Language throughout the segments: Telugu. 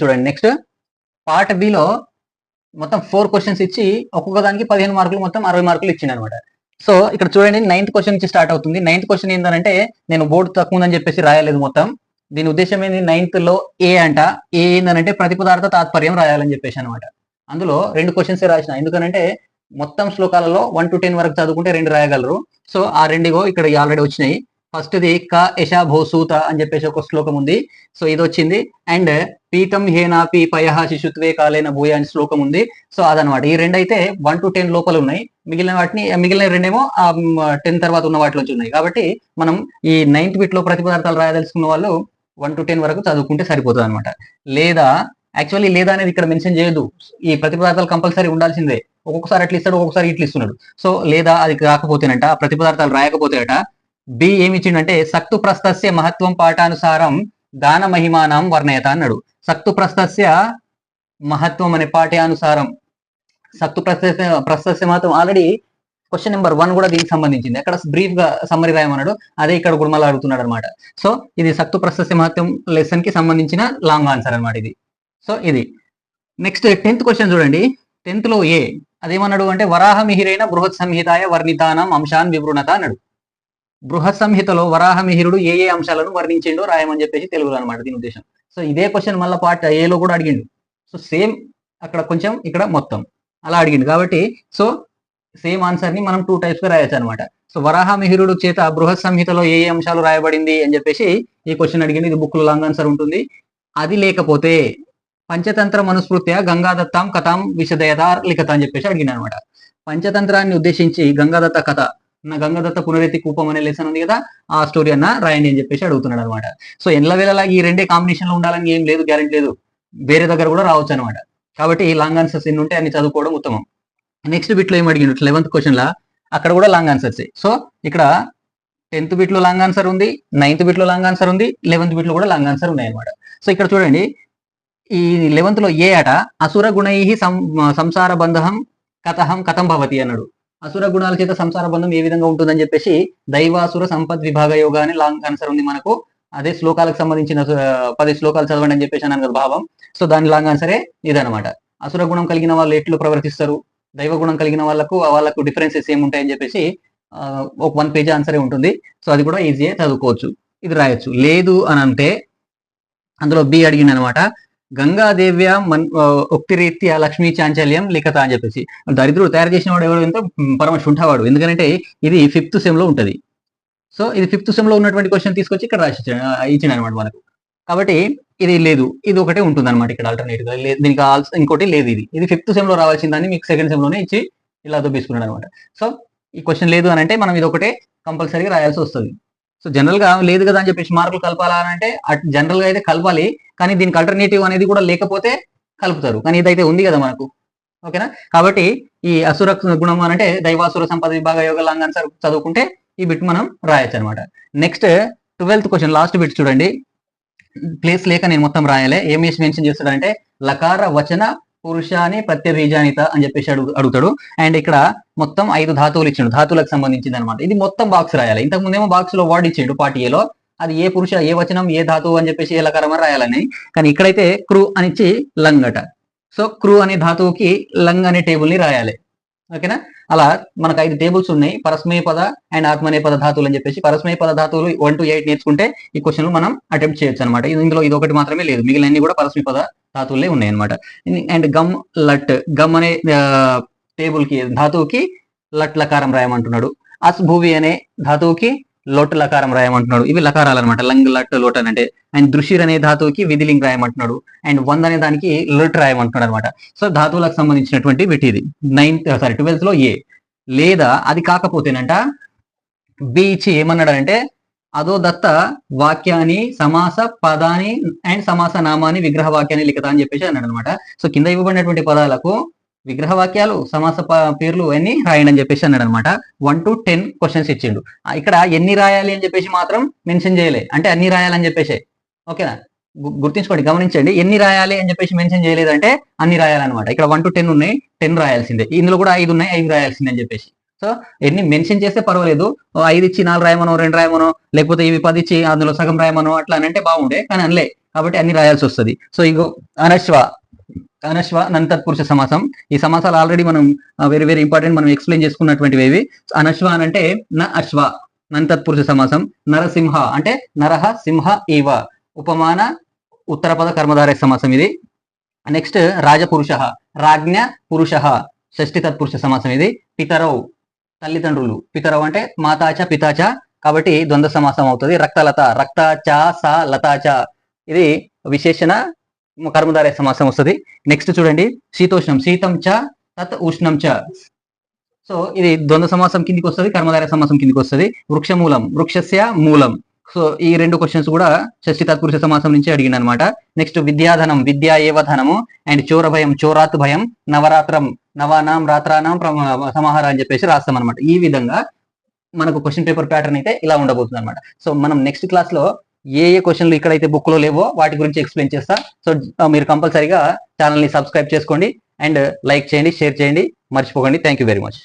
చూడండి. నెక్స్ట్ పార్ట్ బిలో మొత్తం ఫోర్ క్వశ్చన్స్ ఇచ్చి ఒక్కొక్క దానికి పదిహేను మార్కులు మొత్తం అరవై మార్కులు ఇచ్చింది అనమాట సో ఇక్కడ చూడండి నైన్త్ క్వశ్చన్ నుంచి స్టార్ట్ అవుతుంది. నైన్త్ క్వశ్చన్ ఏంటంటే నేను బోర్డు తక్కువ ఉందని చెప్పేసి రాయలేదు మొత్తం. దీని ఉద్దేశం ఏంది? నైన్త్లో ఏ అంట. ఏ ఏంటంటే ప్రతిపదార్థ తాత్పర్యం రాయాలని చెప్పేసి అనమాట అందులో రెండు క్వశ్చన్స్ రాసిన. ఎందుకనంటే మొత్తం శ్లోకాలలో వన్ టు టెన్ వరకు చదువుకుంటే రెండు రాయగలరు. సో ఆ రెండిగో ఇక్కడ ఆల్రెడీ వచ్చినాయి. ఫస్ట్ ది క యశా భోసూత అని చెప్పేసి ఒక శ్లోకం ఉంది. సో ఇది వచ్చింది అండ్ పీతం హేనాపి పయహ శిశుత్వే కాలేన భూయ అని శ్లోకం ఉంది. సో అదనమాట ఈ రెండు అయితే వన్ టు టెన్ లోపల ఉన్నాయి. మిగిలిన వాటిని మిగిలిన రెండేమో టెన్ తర్వాత ఉన్న వాటిలోంచి ఉన్నాయి. కాబట్టి మనం ఈ నైన్త్ బిట్లో ప్రతి పదార్థాలు రాయదలుచుకున్న వాళ్ళు వన్ టు టెన్ వరకు చదువుకుంటే సరిపోతుంది అనమాట లేదా యాక్చువల్లీ లేదా అనేది ఇక్కడ మెన్షన్ చేయదు ఈ ప్రతి పదార్థాలు కంపల్సరీ ఉండాల్సిందే. ఒక్కొక్కసారి అట్లా ఇస్తాడు ఒక్కొక్కసారి ఇట్లా ఇస్తున్నాడు. సో లేదా అది కాకపోతేనట ప్రతి పదార్థాలు రాయకపోతేనట బి ఏమి ఇచ్చిండంటే సక్తు ప్రస్థస్య మహత్వం పాఠానుసారం దాన మహిమానం వర్ణయత అన్నాడు. సక్తు ప్రస్థస్య మహత్వం అనే పాఠ్యానుసారం సక్తు ప్రస్థస్య ప్రస్థస్య మహత్వం ఆల్రెడీ క్వశ్చన్ నెంబర్ వన్ కూడా దీనికి సంబంధించింది. అక్కడ బ్రీఫ్గా సమ్మరి రాయమన్నాడు. అదే ఇక్కడ కూడా మళ్ళీ అడుగుతున్నాడు అనమాట సో ఇది సక్తు ప్రస్తస్య మహత్వం లెసన్కి సంబంధించిన లాంగ్ ఆన్సర్ అన్నమాట ఇది. సో ఇది. నెక్స్ట్ టెన్త్ క్వశ్చన్ చూడండి. టెన్త్లో ఏ? అదేమన్నాడు అంటే వరాహ మిహిరైన బృహత్ సంహితాయ వర్ణితానం అంశాన్ వివృణత అన్నాడు. బృహత్ సంహితలో వరాహమిహిరుడు ఏ ఏ అంశాలను వర్ణించిండో రాయమని చెప్పేసి తెలుగులో అనమాట దీని ఉద్దేశం. సో ఇదే క్వశ్చన్ మళ్ళీ పార్ట్ ఏలో కూడా అడిగిండు. సో సేమ్ అక్కడ కొంచెం ఇక్కడ మొత్తం అలా అడిగిండు. కాబట్టి సో సేమ్ ఆన్సర్ని మనం టూ టైప్స్గా రాయొచ్చు అనమాట సో వరాహ మిహిరుడు చేత బృహత్ సంహితలో ఏ ఏ అంశాలు రాయబడింది అని చెప్పేసి ఈ క్వశ్చన్ అడిగింది ఇది బుక్లో లాంగ్ ఆన్సర్ ఉంటుంది. అది లేకపోతే పంచతంత్ర మనుస్మృత్య గంగాదత్తాం కథాం విషదయదార్ లిఖత అని చెప్పేసి అడిగిన అనమాట పంచతంత్రాన్ని ఉద్దేశించి గంగాదత్త కథ నా గంగాదత్త పునరేతి కూపం అనే లెసన్ ఉంది కదా ఆ స్టోరీ అన్న రాయండి అని చెప్పేసి అడుగుతున్నాడు అనమాట సో ఎల్ల వేళలా ఈ రెండే కాంబినేషన్లో ఉండాలని ఏం లేదు గ్యారెంటీ లేదు. వేరే దగ్గర కూడా రావచ్చు అనమాట కాబట్టి ఈ లాంగ్ ఆన్సర్స్ ఎన్ని ఉంటే అన్ని చదువుకోవడం ఉత్తమం. నెక్స్ట్ బిట్లో ఏం అడిగిండు? లెవెంత్ క్వశ్చన్ లా. అక్కడ కూడా లాంగ్ ఆన్సర్స్ సో ఇక్కడ టెన్త్ బిట్లో లాంగ్ ఆన్సర్ ఉంది నైన్త్ బిట్లో లాంగ్ ఆన్సర్ ఉంది లెవెన్త్ బిట్లో కూడా లాంగ్ ఆన్సర్ ఉన్నాయి అనమాట సో ఇక్కడ చూడండి. ఈ లెవెన్త్లో ఏ ఆట? అసుర గుణై సంసార బంధం కథహం కథం భవతి అన్నాడు. అసుర గుణాల చేత సంసార బంధం ఏ విధంగా ఉంటుందని చెప్పేసి దైవాసుర సంపద్ విభాగ యోగా అని లాంగ్ ఆన్సర్ ఉంది మనకు. అదే శ్లోకాలకు సంబంధించిన పది శ్లోకాలు చదవండి అని చెప్పేసి అన్నాను కదా భావం. సో దాని లాంగ్ ఆన్సరే ఇదనమాట అసుర గుణం కలిగిన వాళ్ళు ఎట్లు ప్రవర్తిస్తారు? దైవ గుణం కలిగిన వాళ్ళకు వాళ్ళకు డిఫరెన్సెస్ ఏముంటాయని చెప్పేసి ఒక వన్ పేజ్ ఆన్సరే ఉంటుంది. సో అది కూడా ఈజీగా చదువుకోవచ్చు. ఇది రాయొచ్చు. లేదు అని అంటే అందులో బి అడిగింది అనమాట గంగాదేవ్య మన్ ఆ, ఉక్తిరీత్యా లక్ష్మీ చాంచల్యం లిఖత అని చెప్పేసి. దరిద్రుడు తయారు చేసిన వాడు ఎవరు ఎంతో పరమ శుంఠవాడు. ఎందుకంటే ఇది ఫిఫ్త్ సెమ్లో ఉంటుంది. సో ఇది ఫిఫ్త్ సెమ్లో ఉన్నటువంటి క్వశ్చన్ తీసుకొచ్చి ఇక్కడ రాసి ఇచ్చిన అనమాట మనకు. కాబట్టి ఇది లేదు. ఇది ఒకటే ఉంటుంది అనమాట ఇక్కడ ఆల్టర్నేటివ్గా. దీనికి ఆల్సో ఇంకోటి లేదు ఇది. ఇది ఫిఫ్త్ సెమ్లో రావాల్సిందని మీకు సెకండ్ సెమ్లోనే ఇచ్చి ఇలా దొబ్బేసుకున్నాడు అనమాట సో ఈ క్వశ్చన్ లేదు అని అంటే మనం ఇది ఒకటే కంపల్సరీగా రాయాల్సి వస్తుంది. సో జనరల్గా లేదు కదా అని చెప్పేసి మార్కులు కలపాలా అంటే జనరల్గా అయితే కలపాలి కానీ దీనికి అల్టర్నేటివ్ అనేది కూడా లేకపోతే కలుపుతారు. కానీ ఇదైతే ఉంది కదా మనకు. ఓకేనా కాబట్టి ఈ అసుర గుణం అని అంటే దైవాసుర సంపద విభాగ యోగ లాంగ్ చదువుకుంటే ఈ బిట్ మనం రాయొచ్చు అనమాట next twelfth question last bit చూడండి. ప్లేస్ లేక నేను మొత్తం రాయాలి. ఏం వేసి మెన్షన్ చేస్తాడంటే లకార వచన పురుషాని ప్రత్యబీజానిత అని చెప్పేసి అడుగు అడుగుతాడు. అండ్ ఇక్కడ మొత్తం ఐదు ధాతువులు ఇచ్చిండు. ధాతువులకు సంబంధించింది అనమాట ఇది మొత్తం బాక్స్ రాయాలి. ఇంతకు ముందేమో బాక్స్లో వర్డ్ ఇచ్చిండు పార్ట్ ఏలో అది ఏ పురుష ఏ వచనం ఏ ధాతువు అని చెప్పేసి ఏ రాయాలని. కానీ ఇక్కడైతే క్రూ అని ఇచ్చి లంగ్ అట. సో క్రూ అనే ధాతువుకి లంగ్ అనే టేబుల్ని రాయాలి. ఓకేనా? అలా మనకు ఐదు టేబుల్స్ ఉన్నాయి. పరస్మయ పద అండ్ ఆత్మనే పద ధాతువులు అని చెప్పేసి పరస్మయ పద ధాతువులు వన్ టు ఎయిట్ నేర్చుకుంటే ఈ క్వశ్చన్ మనం అటెంప్ట్ చేయొచ్చు అనమాట ఇందులో ఇది ఒకటి మాత్రమే లేదు. మిగిలిన కూడా పరస్మయ పద ధాతువులే ఉన్నాయి అనమాట అండ్ గమ్ లట్ గమ్ అనే టేబుల్కి ధాతువుకి లట్ లకారం రాయమంటున్నాడు. అస్ భూవి అనే ధాతువుకి లోట లకారం రాయమంటున్నాడు. ఇవి లకారాలు అనమాట లంగ్ లట్ లోట్ అని అంటే అండ్ దృషిర్ అనే ధాతువుకి విధిలింగ్ రాయమంటున్నాడు. అండ్ వంద అనే దానికి లొట్ రాయమంటున్నాడు అనమాట సో ధాతువులకు సంబంధించినటువంటి వీటి ఇది. నైన్త్ సారీ ట్వెల్త్లో ఏ. లేదా అది కాకపోతేనంట బి ఇచ్చి ఏమన్నాడంటే అదో దత్త వాక్యాన్ని సమాస పదాన్ని అండ్ సమాస నామాని విగ్రహ వాక్యాన్ని లిఖిత అని చెప్పేసి అన్నాడు అనమాట సో కింద ఇవ్వబడినటువంటి పదాలకు విగ్రహ వాక్యాలు సమాస పేర్లు అన్ని రాయండి అని చెప్పేసి అన్నాడు అనమాట వన్ టు టెన్ క్వశ్చన్స్ ఇచ్చిండు ఇక్కడ ఎన్ని రాయాలి అని చెప్పేసి మాత్రం మెన్షన్ చేయలే. అంటే అన్ని రాయాలని చెప్పేసి. ఓకేనా? గుర్తించుకోండి గమనించండి. ఎన్ని రాయాలి అని చెప్పేసి మెన్షన్ చేయలేదంటే అన్ని రాయాలన్నమాట. ఇక్కడ వన్ టు టెన్ ఉన్నాయి టెన్ రాయాల్సిందే. ఇందులో కూడా ఐదు ఉన్నాయి ఐదు రాయాల్సిందే అని చెప్పేసి. సో ఎన్ని మెన్షన్ చేస్తే పర్వాలేదు. ఐదు ఇచ్చి నాలుగు రాయమనో రెండు రాయమనో లేకపోతే ఇవి పది ఇచ్చి అందులో సగం రాయమనో అట్లా అని అంటే బాగుండే. కానీ అనలే. కాబట్టి అన్ని రాయాల్సి వస్తుంది. సో ఇగో అనశ్వ అనశ్వ నంతత్పురుష సమాసం. ఈ సమాసాలు ఆల్రెడీ మనం వెరీ వెరీ ఇంపార్టెంట్ మనం ఎక్స్ప్లెయిన్ చేసుకున్నటువంటివి ఇవి అనశ్వ అంటే న అశ్వ నంతత్పురుష సమాసం. నరసింహ అంటే నరహ సింహ ఈవ ఉపమాన ఉత్తరపద కర్మధారయ సమాసం ఇది. నెక్స్ట్ రాజపురుష రాజ్ఞ పురుష షష్ఠి తత్పురుష సమాసం ఇది. పితరవు తల్లిదండ్రులు. పితరవు అంటే మాతాచ పితాచ. కాబట్టి ద్వంద్వ సమాసం అవుతుంది. రక్తలత రక్త చ స లతాచ. ఇది విశేషణ కర్మధారయ సమాసం వస్తుంది. నెక్స్ట్ చూడండి. శీతోష్ణం. శీతం చ తత్ ఉష్ణం చ. సో ఇది ద్వంద్వ సమాసం కిందికి వస్తుంది కర్మధారయ సమాసం కిందికి వస్తుంది. వృక్షమూలం. వృక్షస్య మూలం. సో ఈ రెండు క్వశ్చన్స్ కూడా షష్టి తత్పురుష సమాసం నుంచి అడిగింది అనమాట నెక్స్ట్ విద్యాధనం. విద్యా ఏవ ధనము. అండ్ చోర భయం చోరాత్ భయం. నవరాత్రం. నవానాం రాత్రానాం ప్రమ- అని చెప్పేసి రాస్తాం అనమాట ఈ విధంగా మనకు క్వశ్చన్ పేపర్ ప్యాటర్న్ అయితే ఇలా ఉండబోతుంది అనమాట సో మనం నెక్స్ట్ క్లాస్లో ఏ ఏ క్వశ్చన్లు ఇక్కడైతే బుక్లో లేవో వాటి గురించి ఎక్స్ప్లెయిన్ చేస్తా. సో మీరు కంపల్సరీగా ఛానల్ని సబ్స్క్రైబ్ చేసుకోండి అండ్ లైక్ చేయండి షేర్ చేయండి. మర్చిపోకండి. Thank you very much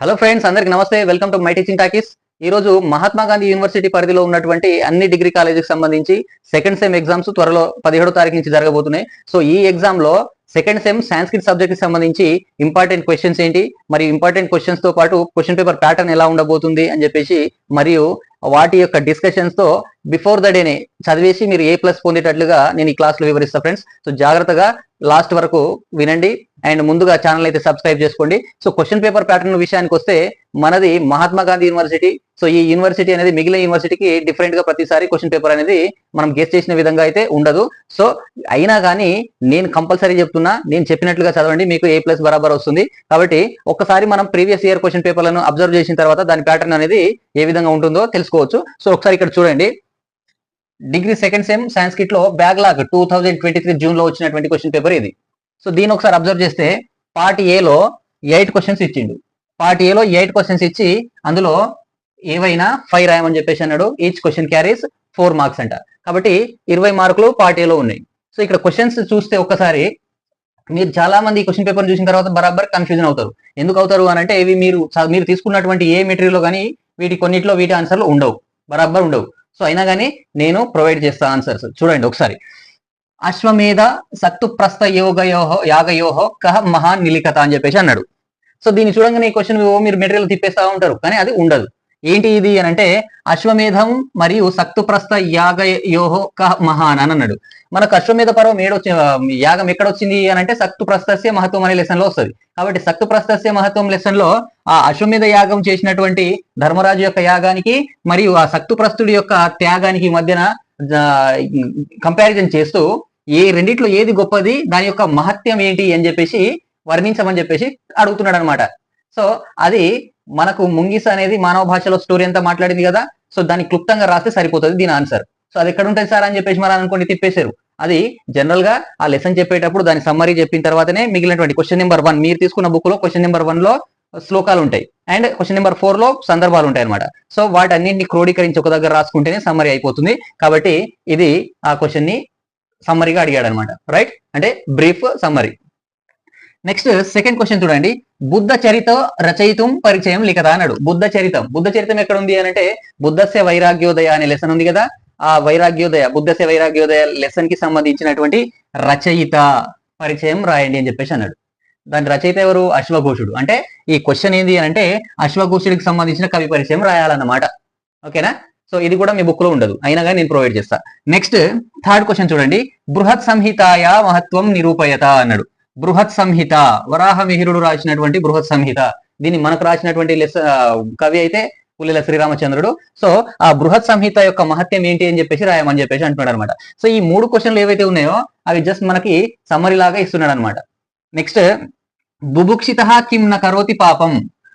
hello friends అందరికి నమస్తే. Welcome to my teaching talkies ఈ రోజు మహాత్మా గాంధీ యూనివర్సిటీ పరిధిలో ఉన్నటువంటి అన్ని డిగ్రీ కాలేజీకి సంబంధించి సెకండ్ సెమ్ ఎగ్జామ్స్ త్వరలో పదిహేడో తారీఖు నుంచి జరగబోతున్నాయి. సో ఈ ఎగ్జామ్లో సెకండ్ సెమ్ సాంస్క్రిట్ సబ్జెక్ట్కి సంబంధించి ఇంపార్టెంట్ క్వశ్చన్స్ ఏంటి? మరి ఇంపార్టెంట్ క్వశ్చన్స్తో పాటు క్వశ్చన్ పేపర్ ప్యాటర్న్ ఎలా ఉండబోతుంది అని చెప్పేసి మరియు వాటి యొక్క డిస్కషన్స్తో బిఫోర్ ద డేనే చదివేసి మీరు ఏ ప్లస్ పొందేటట్లుగా నేను ఈ క్లాస్లో వివరిస్తా ఫ్రెండ్స్ సో జాగ్రత్తగా లాస్ట్ వరకు వినండి అండ్ ముందుగా ఛానల్ అయితే సబ్స్క్రైబ్ చేసుకోండి. సో క్వశ్చన్ పేపర్ ప్యాటర్న్ విషయానికి వస్తే మనది మహాత్మా గాంధీ యూనివర్సిటీ సో ఈ యూనివర్సిటీ అనేది మిగిలిన యూనివర్సిటీకి డిఫరెంట్గా ప్రతిసారి క్వశ్చన్ పేపర్ అనేది మనం గెస్ట్ చేసిన విధంగా అయితే ఉండదు. సో అయినా కానీ నేను కంపల్సరీ చెప్తున్నా నేను చెప్పినట్లుగా చదవండి మీకు ఏ ప్లస్ బరాబర్ వస్తుంది. కాబట్టి ఒక్కసారి మనం ప్రీవియస్ ఇయర్ క్వశ్చన్ పేపర్లను అబ్జర్వ్ చేసిన తర్వాత దాని ప్యాటర్న్ అనేది ఏ విధంగా ఉంటుందో తీసుకోవచ్చు. సో ఒకసారి ఇక్కడ చూడండి. Degree second sem సాంస్క్రిట్లో backlog two thousand twenty three జూన్లో వచ్చినటువంటి క్వశ్చన్ పేపర్ ఇది. సో దీని ఒకసారి అబ్జర్వ్ చేస్తే పార్ట్ ఏలో ఎయిట్ క్వశ్చన్స్ ఇచ్చిండు. పార్ట్ ఏలో ఎయిట్ క్వశ్చన్స్ ఇచ్చి అందులో ఏవైనా ఫైవ్ రాయమని చెప్పేసి అన్నాడు. Each question carries four marks అంట. కాబట్టి ఇరవై మార్కులు పార్ట్ ఏలో ఉన్నాయి. సో ఇక్కడ క్వశ్చన్స్ చూస్తే ఒక్కసారి మీరు చాలా మంది క్వశ్చన్ పేపర్ చూసిన తర్వాత బరాబర్ కన్ఫ్యూజన్ అవుతారు. ఎందుకు అవుతారు అని అంటే ఇవి మీరు మీరు తీసుకున్నటువంటి ఏ మెటీరియల్ కానీ వీటి కొన్నిట్లో వీటి ఆన్సర్లు ఉండవు. బరాబర్ ఉండవు. సో అయినా కానీ నేను ప్రొవైడ్ చేస్తా ఆన్సర్స్ చూడండి ఒకసారి. అశ్వమేధ సత్తు ప్రస్థ యోగయోహో యాగయోహో కహ మహాన్ నిలికత అని చెప్పేసి అన్నాడు. సో దీన్ని చూడంగానే ఈ క్వశ్చన్ మీరు మెటీరియల్ తిప్పేస్తా ఉంటారు. కానీ అది ఉండదు. ఏంటి ఇది అని అంటే అశ్వమేధం మరియు సక్తుప్రస్థ యాగ యోహో కహ మహాన్ అని అన్నాడు. మనకు అశ్వమేధ పర్వం ఏడొచ్చి యాగం ఎక్కడ వచ్చింది అని అంటే సక్తుప్రస్థస్య మహత్వం అనే లెసన్లో వస్తుంది. కాబట్టి సక్తుప్రస్థస్య మహత్వం లెసన్లో ఆ అశ్వమేధ యాగం చేసినటువంటి ధర్మరాజు యొక్క యాగానికి మరియు ఆ సక్తుప్రస్థుడి యొక్క త్యాగానికి మధ్యన కంపారిజన్ చేస్తూ ఏ రెండిట్లో ఏది గొప్పది దాని యొక్క మహత్యం ఏంటి అని చెప్పేసి వర్ణించమని చెప్పేసి అడుగుతున్నాడు అనమాట సో అది మనకు ముంగిస అనేది మానవ భాషలో స్టోరీ అంతా మాట్లాడింది కదా సో దాన్ని క్లుప్తంగా రాస్తే సరిపోతుంది దీని ఆన్సర్ సో అది ఎక్కడ ఉంటుంది సార్ అని చెప్పేసి మరి అనుకోండి తిప్పేశారు. అది జనరల్గా ఆ లెసన్ చెప్పేటప్పుడు దాని సమ్మరీ చెప్పిన తర్వాతనే మిగిలినటువంటి క్వశ్చన్ నెంబర్ వన్ మీరు తీసుకున్న బుక్లో క్వశ్చన్ నెంబర్ వన్లో శ్లోకాలు ఉంటాయి. అండ్ క్వశ్చన్ నెంబర్ ఫోర్లో సందర్భాలు ఉంటాయి అనమాట సో వాటన్నింటిని క్రోడీకరించి ఒక దగ్గర రాసుకుంటేనే సమ్మరీ అయిపోతుంది. కాబట్టి ఇది ఆ క్వశ్చన్ని సమ్మరీగా అడిగాడు అనమాట రైట్ అంటే brief summary next second question చూడండి. బుద్ధ చరిత రచయితం పరిచయం లిఖత అన్నాడు. బుద్ధ చరితం. బుద్ధ చరితం ఎక్కడ ఉంది అని అంటే బుద్ధస్య వైరాగ్యోదయ అనే లెసన్ ఉంది కదా. ఆ వైరాగ్యోదయ బుద్ధస్య వైరాగ్యోదయ లెసన్కి సంబంధించినటువంటి రచయిత పరిచయం రాయండి అని చెప్పేసి అన్నాడు. దాని రచయిత ఎవరు? అశ్వఘోషుడు. అంటే ఈ క్వశ్చన్ ఏంది అని అంటే అశ్వఘోషుడికి సంబంధించిన కవి పరిచయం రాయాలన్నమాట. ఓకేనా సో ఇది కూడా మీ బుక్లో ఉండదు. అయినా కానీ నేను ప్రొవైడ్ చేస్తా. నెక్స్ట్ థర్డ్ క్వశ్చన్ చూడండి. బృహత్ సంహితాయ మహత్వం నిరూపయత అన్నాడు. బృహత్ సంహిత వరాహ మిహిరుడు రాసినటువంటి బృహత్ సంహిత. దీన్ని మనకు రాసినటువంటి లెస్ కవి అయితే పుల్లెల శ్రీరామచంద్రుడు. సో ఆ బృహత్ సంహిత యొక్క మహత్యం ఏంటి అని చెప్పేసి రాయమని చెప్పేసి అంటున్నాడు అనమాట సో ఈ మూడు క్వశ్చన్లు ఏవైతే ఉన్నాయో అవి జస్ట్ మనకి సమ్మరీ లాగా ఇస్తున్నాడు అనమాట నెక్స్ట్ బుభుక్షిత కిం న కరోతి పాపం.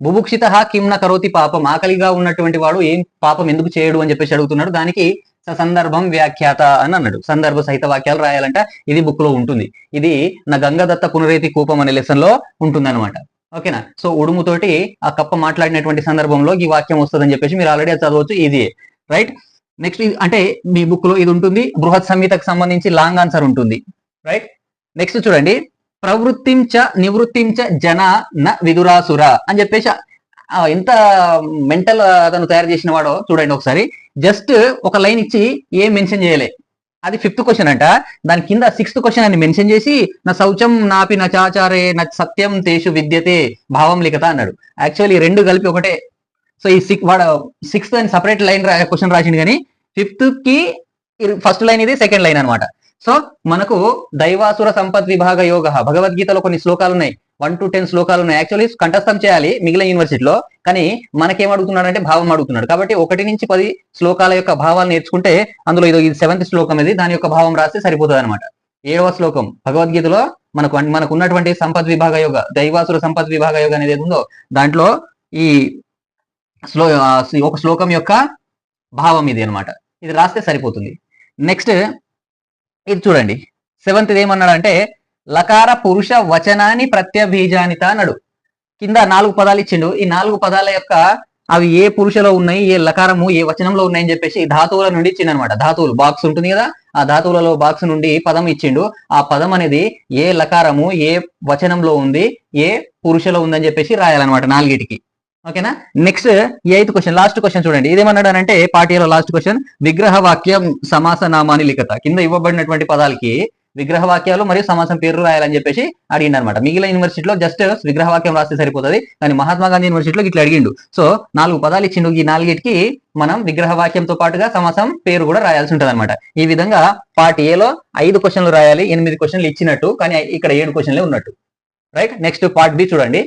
బుభుక్షిత కిం న కరోతి పాపం. ఆకలిగా ఉన్నటువంటి వాడు ఏం పాపం ఎందుకు చేయడు అని చెప్పేసి అడుగుతున్నాడు. దానికి సందర్భం వ్యాఖ్యాత అని అన్నాడు. సందర్భ సహిత వాక్యాలు రాయాలంట. ఇది బుక్లో ఉంటుంది. ఇది నా గంగాదత్త పునరేతి కూపం అనే లెసన్లో ఉంటుంది అనమాట ఓకేనా? సో ఉడుముతోటి ఆ కప్ప మాట్లాడినటువంటి సందర్భంలో ఈ వాక్యం వస్తుందని చెప్పేసి మీరు ఆల్రెడీ చదవచ్చు. ఇది రైట్ నెక్స్ట్ అంటే మీ బుక్లో ఇది ఉంటుంది. బృహత్ సంహితకు సంబంధించి లాంగ్ ఆన్సర్ ఉంటుంది. రైట్ నెక్స్ట్ చూడండి. ప్రవృత్తించ నివృత్తించ జన న విదురాసుర అని చెప్పేసి ఎంత మెంటల్ అతను తయారు చేసిన వాడో చూడండి ఒకసారి. జస్ట్ ఒక లైన్ ఇచ్చి ఏం మెన్షన్ చేయలే. అది ఫిఫ్త్ క్వశ్చన్ అంట. దాని కింద సిక్స్త్ క్వశ్చన్ అని మెన్షన్ చేసి నా శౌచం నాపి నచాచారే నా సత్యం తేషు విద్యతే భావం లిఖత అన్నాడు. యాక్చువల్లీ రెండు కలిపి ఒకటే. సో ఈ సిక్ వాడు సిక్స్త్ అని సపరేట్ లైన్ క్వశ్చన్ రాసిండు కానీ ఫిఫ్త్కి ఫస్ట్ లైన్ ఇది సెకండ్ లైన్ అన్నమాట. సో మనకు దైవాసుర సంపత్ విభాగ యోగ భగవద్గీతలో కొన్ని శ్లోకాలు ఉన్నాయి వన్ టు టెన్ శ్లోకాలు ఉన్నాయి యాక్చువల్లీ కంఠస్థం చేయాలి మిగిలిన యూనివర్సిటీలో కానీ మనకేం అడుగుతున్నాడు అంటే భావం అడుగుతున్నాడు. కాబట్టి ఒకటి నుంచి పది శ్లోకాల యొక్క భావాలు నేర్చుకుంటే అందులో ఇది ఇది సెవెంత్ శ్లోకం ఇది దాని యొక్క భావం రాస్తే సరిపోతుంది అనమాట ఏడవ శ్లోకం. భగవద్గీతలో మనకు మనకు ఉన్నటువంటి సంపద్ విభాగ యోగ దైవాసుర సంపద్ విభాగ యోగ అనేది ఏది ఉందో దాంట్లో ఈ శ్లో ఒక శ్లోకం యొక్క భావం ఇది అన్నమాట. ఇది రాస్తే సరిపోతుంది. నెక్స్ట్ ఇది చూడండి. సెవెంత్ ఏమన్నాడంటే లకార పురుష వచనాన్ని ప్రత్యభీజానిత అన్నాడు. కింద నాలుగు పదాలు ఇచ్చిండు. ఈ నాలుగు పదాల యొక్క అవి ఏ పురుషలో ఉన్నాయి ఏ లకారము ఏ వచనంలో ఉన్నాయని చెప్పేసి ధాతువుల నుండి ఇచ్చిండు అనమాట ధాతువులు బాక్స్ ఉంటుంది కదా ఆ ధాతువులలో బాక్స్ నుండి పదం ఇచ్చిండు. ఆ పదం అనేది ఏ లకారము ఏ వచనంలో ఉంది ఏ పురుషలో ఉందని చెప్పేసి రాయాలన్నమాట నాలుగిటికి. ఓకేనా? Next eighth question last question చూడండి. ఇదేమన్నాడు అంటే పార్టీలో లాస్ట్ క్వశ్చన్ విగ్రహ వాక్యం సమాస నామాని లిఖత. కింద ఇవ్వబడినటువంటి పదాలకి విగ్రహ వాక్యాలు మరియు సమాసం పేరు రాయాలని చెప్పేసి అడిగిండు అనమాట మిగిలిన యూనివర్సిటీలో జస్ట్ విగ్రహ వాక్యం రాస్తే సరిపోతుంది. కానీ మహాత్మా గాంధీ యూనివర్సిటీలో ఇట్లా అడిగిండు. సో నాలుగు పదాలు ఇచ్చిండు. ఈ నాలుగిటికి మనం విగ్రహ వాక్యంతో పాటుగా సమాసం పేరు కూడా రాయాల్సి ఉంటుంది అనమాట ఈ విధంగా పార్ట్ ఏలో ఐదు క్వశ్చన్లు రాయాలి ఎనిమిది క్వశ్చన్లు ఇచ్చినట్టు కానీ ఇక్కడ ఏడు క్వశ్చన్లే ఉన్నట్టు. రైట్ నెక్స్ట్ పార్ట్ బి చూడండి.